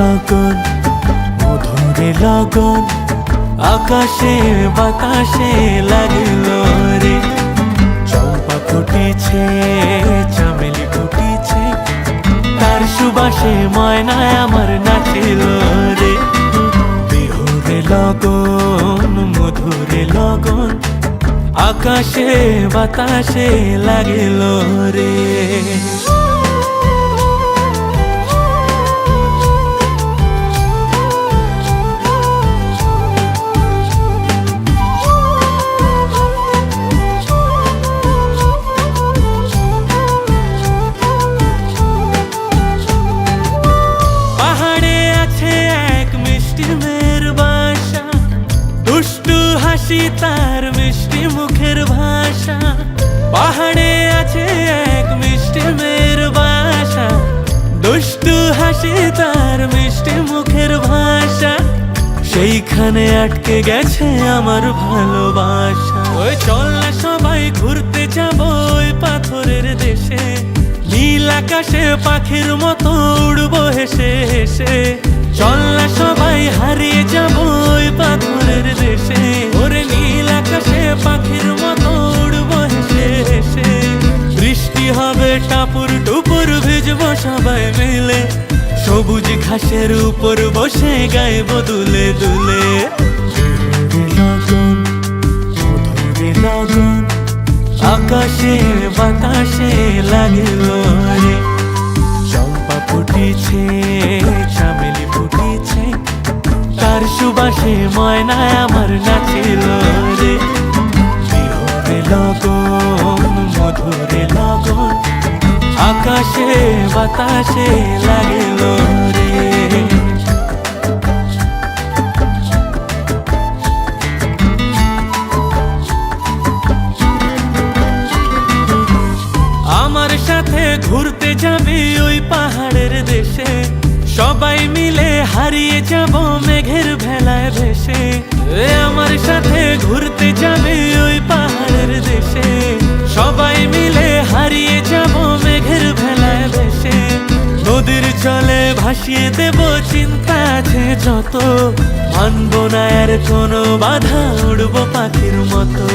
লগন মধুরে লগন, আকাশে, বাতাসে লাগল রে। চম্পা ফুটিছে, চামেলি ফুটিছে, তার সুবাসে ময়নায় আমার নাচিল রে। বিহুরে লগন, মধুরে লগন, আকাশে, বাতাসে লাগিল রে। দুষ্টু হাসি, তার মিষ্টি মুখের ভাষা। পাহাড়ে আছে এক মিষ্টি মেয়ের বাসা। দুষ্টু হাসি, তার মিষ্টি মুখের ভাষা। সেইখানে আটকে গেছে আমার ভালোবাসা। ওই চল না সবাই, ঘুরতে যাব ওই পাথরের দেশে। নীল আকাশে পাখির মতো উড়বো হেসে হেসে। মিলে সবুজ ঘাসের উপর বসে গাইব দুলে। দুলে আকাশে বাতাসে লাগিল রে চম্পা ফুটিছে চামেলি ফুটিছে। তার সুবাসে ময়নায় আমার নাচিল রে লগন বাতাসে লাগিল রে। আমার সাথে ঘুরতে যাবে ওই পাহাড়ের দেশে। সবাই মিলে হারিয়ে যাব মেঘের ভেলায় ভেসে। আমার সাথে ঘুরতে যাবে ওই পাহাড়ের দেশে। সবাই মিলে হারিয়ে যাব ভাসিয়ে দেব চিন্তা আছে যত। মানব না আর কোনো বাধা উড়বো পাখির মতো।